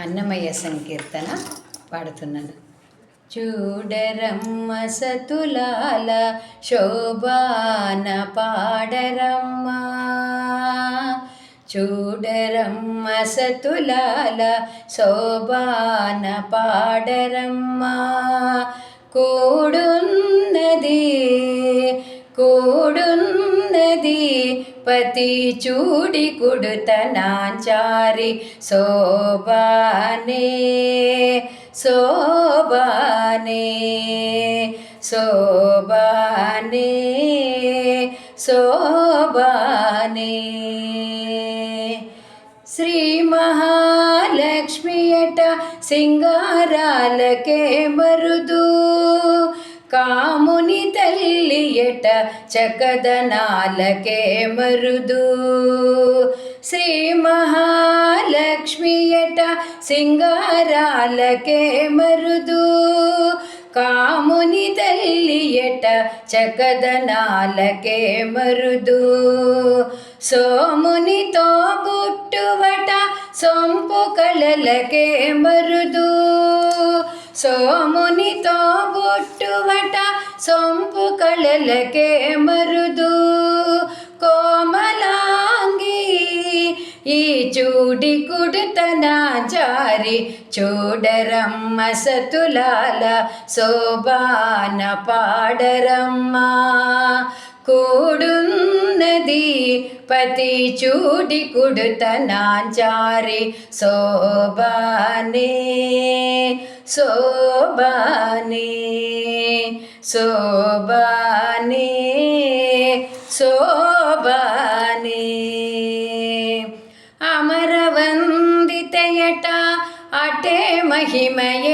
అన్నమయ్య సంకీర్తన పాడుతున్నాను చూడరమ్మ సతులాల శోభాన పాడరమ్మ. చూడరమ్మ సతులాల శోభాన పాడరమ్మ. కూడున్నది కూ పతి చూడి కుడుతనాచారి శోభానే శోభానే శోభానే శోభానే. శ్రీ మహాలక్ష్మియట సింగారాలకే మరుదు కాముని తల్లియట చకదనాలకే మరుదు శ్రీ మహాలక్ష్మియట సింగారాలకే మరుదు కాముని తల్లియట చకదనాలకే మరుదు సోమునితో బుట్టువట సొంపు కళలకే మరుదు సోమునితో బుట్టువట సొంపు కళలకే మరుదు కోమలాంగి ఈ చూడి కుడుతన జారి చూడరమ్మ సతులాల శోభాన పాడరమ్మ కూడున్నది పతి చూడి కుడుతనాచారి శోభానే శోభానే శోభానే శోభానే అమరవందితయట అటే మహిమయే మరుదు అమృతము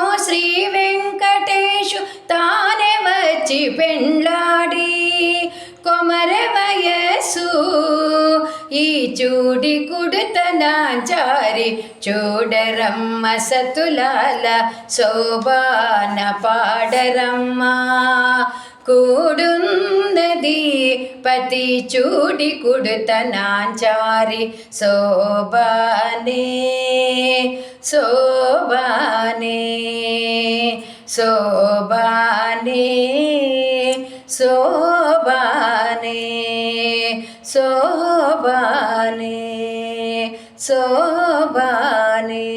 వచ్చి పెండ్లాడి కొమర వయసు ఈ చూడి కుడుతనాచారి చూడరమ్మ సతులాల శోభాన పాడరమ్మ. కూడున్నది పతి చూడి కుడుతనాచారి శోభానే శోభానే శోభానే. శోభానే శోభానే శోభానే